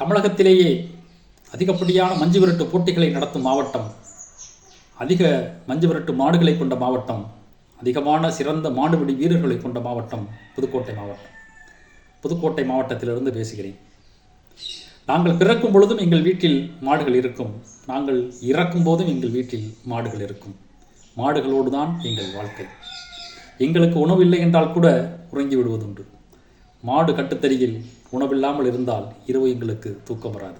தமிழகத்திலேயே அதிகப்படியான மஞ்சு விரட்டு போட்டிகளை நடத்தும் மாவட்டம் அதிக மஞ்சு விரட்டு மாடுகளை கொண்ட மாவட்டம் அதிகமான சிறந்த மாடுபிடி வீரர்களை கொண்ட மாவட்டம் புதுக்கோட்டை மாவட்டம். புதுக்கோட்டை மாவட்டத்திலிருந்து பேசுகிறேன். நாங்கள் பிறக்கும் பொழுதும் எங்கள் வீட்டில் மாடுகள் இருக்கும். நாங்கள் இறக்கும் போதும் எங்கள் வீட்டில் மாடுகள் இருக்கும். மாடுகளோடு தான் எங்கள் வாழ்க்கை. எங்களுக்கு உணவில்லை என்றால் கூட உறங்கி விடுவதுண்டு. மாடு கட்டுத்தறியில் உணவில்லாமல் இருந்தால் இரவு எங்களுக்கு தூக்கம் வராது.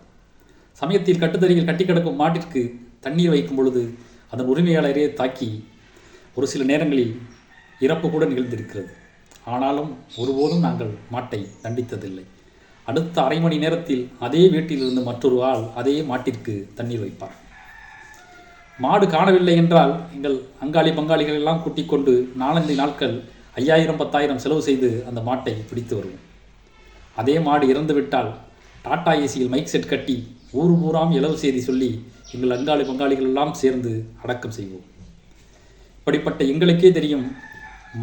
சமயத்தில் கட்டுத்தறியில் கட்டி கிடக்கும் மாட்டிற்கு தண்ணீர் வைக்கும் பொழுது அதன் உரிமையாளரே தாக்கி ஒரு சில நேரங்களில் இறப்பு கூட நிகழ்ந்திருக்கிறது. ஆனாலும் ஒருபோதும் நாங்கள் மாட்டை தண்டித்ததில்லை. அடுத்த அரை மணி நேரத்தில் அதே வீட்டிலிருந்து மற்றொரு ஆள் அதே மாட்டிற்கு தண்ணீர் வைப்பார். மாடு காணவில்லை என்றால் எங்கள் அங்காளி பங்காளிகள் எல்லாம் கூட்டிக் கொண்டு நாலஞ்சு நாட்கள் ஐயாயிரம் பத்தாயிரம் செலவு செய்து அந்த மாட்டை பிடித்து வருவோம். அதே மாடு இறந்துவிட்டால் டாடா ஏசியில் மைக் செட் கட்டி ஊர் ஊராம் இலவு செய்தி சொல்லி எங்கள் அங்காளி பங்காளிகள் எல்லாம் சேர்ந்து அடக்கம் செய்வோம். இப்படிப்பட்ட எங்களுக்கே தெரியும்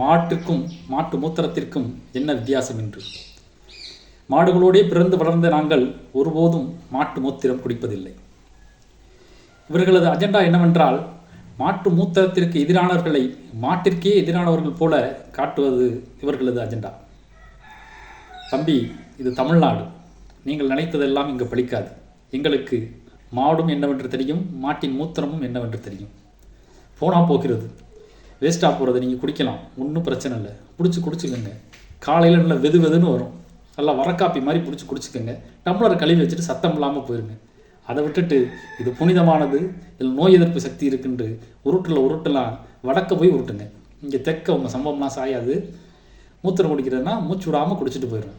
மாட்டுக்கும் மாட்டு மூத்திரத்திற்கும் என்ன வித்தியாசம் என்று. மாடுகளோடே பிறந்து வளர்ந்த நாங்கள் ஒருபோதும் மாட்டு மூத்திரம் குடிப்பதில்லை. இவர்களது அஜெண்டா என்னவென்றால் மாட்டு மூத்தத்திற்கு எதிரானவர்களை மாட்டிற்கே எதிரானவர்கள் போல காட்டுவது இவர்களது அஜெண்டா. தம்பி இது தமிழ்நாடு. நீங்கள் நினைத்ததெல்லாம் இங்கு பலிக்காது. எங்களுக்கு மாடும் என்னவென்று தெரியும் மாட்டின் மூத்திரமும் என்னவென்று தெரியும். போனால் போகிறது. வேஸ்ட்டாக போகிறத நீங்கள் குடிக்கலாம். ஒன்றும் பிரச்சனை இல்லை. பிடிச்சி குடிச்சுக்கோங்க. காலையில் நல்லா வெது வெதுன்னு வரும். நல்லா வரக்காப்பி மாதிரி பிடிச்சி குடிச்சுக்கோங்க. டம்ளரை கழுவி வச்சுட்டு சத்தம் இல்லாமல் போயிருங்க. அதை விட்டுட்டு இது புனிதமானது இதில் நோய் எதிர்ப்பு சக்தி இருக்குன்ட்டு உருட்டில் உருட்டலாம் வடக்க போய் உருட்டுங்க. இங்கே தெற்க உங்கள் சம்பவம்லாம் சாயாது. மூத்திரம் குடிக்கிறதுனா மூச்சு விடாமல் குடிச்சிட்டு போயிடும்